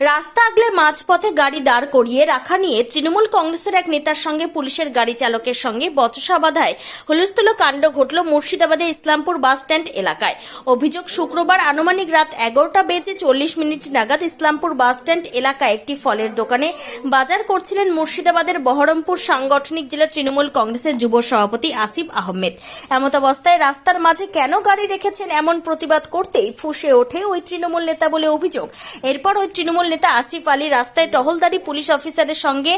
রাস্তা আগলে মাঝপথে গাড়ি দাঁড় করিয়ে রাখা নিয়ে তৃণমূল কংগ্রেসের এক নেতার সঙ্গে পুলিশের গাড়ি চালকের সঙ্গে বচসা বাধায় হুলস্থুল কাণ্ড ঘটল মুর্শিদাবাদের ইসলামপুর বাস স্ট্যান্ড এলাকায়। অভিযোগ, শুক্রবার আনুমানিক রাত এগারোটা বেজে চল্লিশ মিনিট নাগাদ ইসলামপুর বাস স্ট্যান্ড এলাকায় একটি ফলের দোকানে বাজার করছিলেন মুর্শিদাবাদের বহরমপুর সাংগঠনিক জেলা তৃণমূল কংগ্রেসের যুব সভাপতি আসিফ আহমেদ। এমত অবস্থায় রাস্তার মাঝে কেন গাড়ি রেখেছেন এমন প্রতিবাদ করতেই ফুঁসে ওঠে ওই তৃণমূল নেতা বলে অভিযোগ। এরপর ওই তৃণমূল নেতা আসিফ আলী রাস্তায় টহলদারি পুলিশ অফিসারের সঙ্গে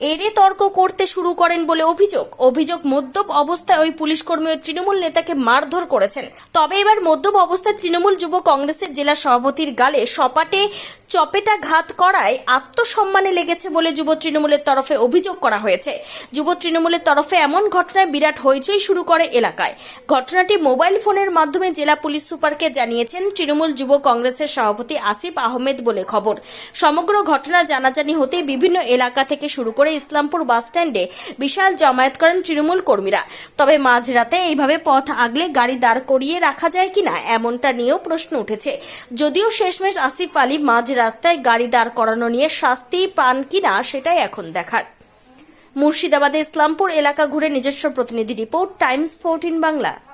এড়ে তর্ক করতে শুরু করেন বলে অভিযোগ। অভিযোগ মদ্যপ অবস্থায় ওই পুলিশ কর্মী ওই তৃণমূল নেতাকে মারধর করেছেন। তবে এবার মদ্যপ অবস্থায় তৃণমূল যুব কংগ্রেসের জেলা সভাপতির গালে সপাটে চপেটা ঘাত করায় আত্মসম্মানে লেগেছে বলে যুব তৃণমূলের তরফে অভিযোগ করা হয়েছে। যুব তৃণমূলের তরফে এমন ঘটনায় বিরাট হইচই শুরু করে এলাকায়। ঘটনাটি মোবাইল ফোনের মাধ্যমে জেলা পুলিশ সুপারকে জানিয়েছেন তৃণমূল যুব কংগ্রেসের সভাপতি আসিফ আহমেদ বলে খবর। সমগ্র ঘটনা জানাজানি হতে বিভিন্ন এলাকা থেকে শুরু করে ইসলামপুর বাস স্ট্যান্ডে বিশাল জমায়েত করেন তৃণমূল কর্মীরা। তবে মাঝরাতে এইভাবে পথ আগলে গাড়ি দাঁড় করিয়ে রাখা যায় কিনা, এমনটা নিয়েও প্রশ্ন উঠেছে। যদিও শেষমেশ আসিফ আলী মাঝ রাস্তায় গাড়ি দাঁড় করানো নিয়ে শাস্তি পান কিনা সেটাই এখন দেখার। মুর্শিদাবাদে ইসলামপুর এলাকা ঘুরে নিজস্ব প্রতিনিধি রিপোর্ট, টাইমস ফোরটিন বাংলা।